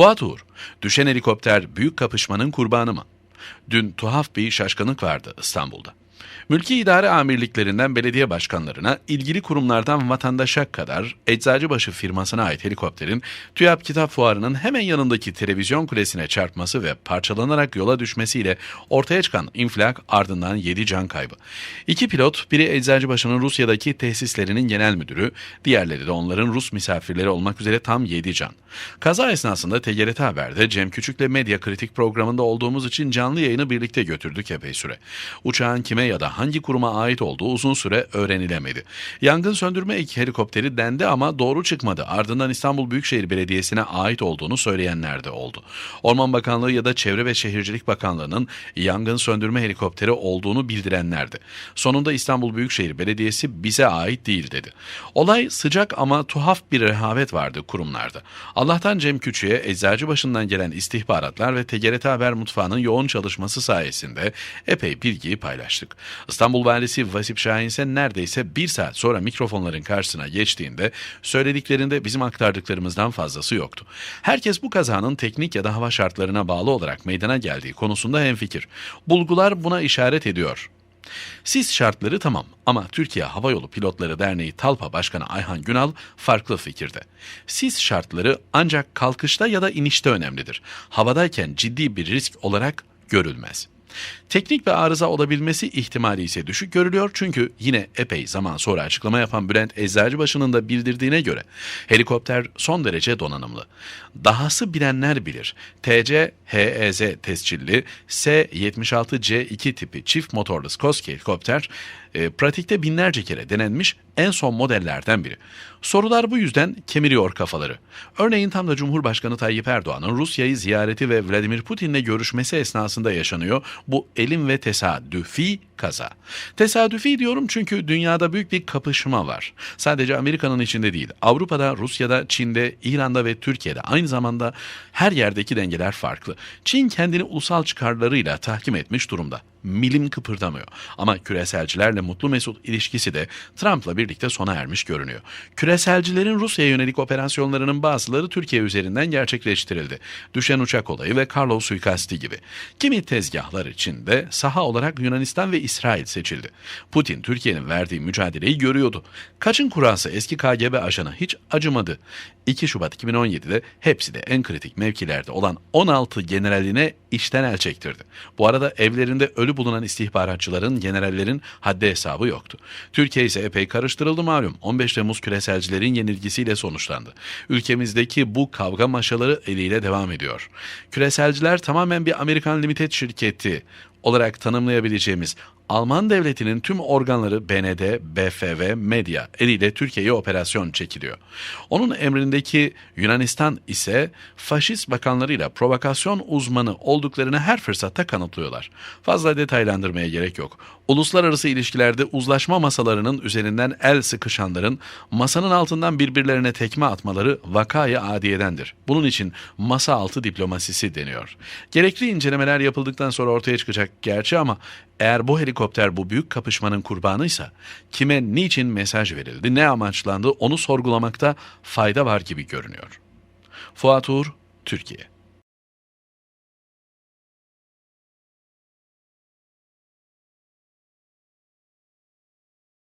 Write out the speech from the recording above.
Fuat Uğur, düşen helikopter büyük kapışmanın kurbanı mı? Dün tuhaf bir şaşkınlık vardı İstanbul'da. Mülki idare amirliklerinden belediye başkanlarına, ilgili kurumlardan vatandaşa kadar Eczacıbaşı firmasına ait helikopterin TÜYAP Kitap Fuarı'nın hemen yanındaki televizyon kulesine çarpması ve parçalanarak yola düşmesiyle ortaya çıkan infilak ardından 7 can kaybı. İki pilot, biri Eczacıbaşı'nın Rusya'daki tesislerinin genel müdürü, diğerleri de onların Rus misafirleri olmak üzere tam 7 can. Kaza esnasında TGRT Haber'de Cem Küçük'le Medya Kritik programında olduğumuz için canlı yayını birlikte götürdük epey süre. Uçağın kime ya da hangi kuruma ait olduğu uzun süre öğrenilemedi. Yangın söndürme iki helikopteri dendi ama doğru çıkmadı. Ardından İstanbul Büyükşehir Belediyesi'ne ait olduğunu söyleyenler de oldu. Orman Bakanlığı ya da Çevre ve Şehircilik Bakanlığı'nın yangın söndürme helikopteri olduğunu bildirenlerdi. Sonunda İstanbul Büyükşehir Belediyesi bize ait değil dedi. Olay sıcak ama tuhaf bir rehavet vardı kurumlarda. Allah'tan Cem Küçük'e eczacı başından gelen istihbaratlar ve TGRT Haber Mutfağı'nın yoğun çalışması sayesinde epey bilgiyi paylaştık. İstanbul Valisi Vasip Şahin ise neredeyse bir saat sonra mikrofonların karşısına geçtiğinde söylediklerinde bizim aktardıklarımızdan fazlası yoktu. Herkes bu kazanın teknik ya da hava şartlarına bağlı olarak meydana geldiği konusunda hemfikir. Bulgular buna işaret ediyor. Sis şartları tamam ama Türkiye Havayolu Pilotları Derneği Talpa Başkanı Ayhan Günal farklı fikirde. Sis şartları ancak kalkışta ya da inişte önemlidir. Havadayken ciddi bir risk olarak görülmez. Teknik bir arıza olabilmesi ihtimali ise düşük görülüyor çünkü yine epey zaman sonra açıklama yapan Bülent Eczacıbaşı'nın da bildirdiğine göre helikopter son derece donanımlı. Dahası bilenler bilir. TC HEZ tescilli S-76C2 tipi çift motorlu Skorsky helikopter e, pratikte binlerce kere denenmiş en son modellerden biri. Sorular bu yüzden kemiriyor kafaları. Örneğin tam da Cumhurbaşkanı Tayyip Erdoğan'ın Rusya'yı ziyareti ve Vladimir Putin'le görüşmesi esnasında yaşanıyor bu elim ve tesadüfi kaza. Tesadüfi diyorum çünkü dünyada büyük bir kapışma var. Sadece Amerika'nın içinde değil, Avrupa'da, Rusya'da, Çin'de, İran'da ve Türkiye'de aynı zamanda her yerdeki dengeler farklı. Çin kendini ulusal çıkarlarıyla tahkim etmiş durumda milim kıpırdamıyor. Ama küreselcilerle mutlu mesut ilişkisi de Trump'la birlikte sona ermiş görünüyor. Küreselcilerin Rusya'ya yönelik operasyonlarının bazıları Türkiye üzerinden gerçekleştirildi. Düşen uçak olayı ve Karlov suikasti gibi. Kimi tezgahlar için de saha olarak Yunanistan ve İsrail seçildi. Putin Türkiye'nin verdiği mücadeleyi görüyordu. Kaçın kurası eski KGB ajanı hiç acımadı. 2 Şubat 2017'de hepsi de en kritik mevkilerde olan 16 generaline işten el çektirdi. Bu arada evlerinde ölü bulunan istihbaratçıların, generallerin haddi hesabı yoktu. Türkiye ise epey karıştırıldı malum. 15 Temmuz küreselcilerin yenilgisiyle sonuçlandı. Ülkemizdeki bu kavga maşaları eliyle devam ediyor. Küreselciler tamamen bir Amerikan Limited şirketi olarak tanımlayabileceğimiz Alman devletinin tüm organları BND, BFV, medya eliyle Türkiye'ye operasyon çekiliyor. Onun emrindeki Yunanistan ise faşist bakanlarıyla provokasyon uzmanı olduklarını her fırsatta kanıtlıyorlar. Fazla detaylandırmaya gerek yok. Uluslararası ilişkilerde uzlaşma masalarının üzerinden el sıkışanların masanın altından birbirlerine tekme atmaları vakayı adiyedendir. Bunun için masa altı diplomasisi deniyor. Gerekli incelemeler yapıldıktan sonra ortaya çıkacak gerçi ama eğer bu helikopter bu büyük kapışmanın kurbanıysa kime niçin mesaj verildi, ne amaçlandı onu sorgulamakta fayda var gibi görünüyor. Fuat Uğur, Türkiye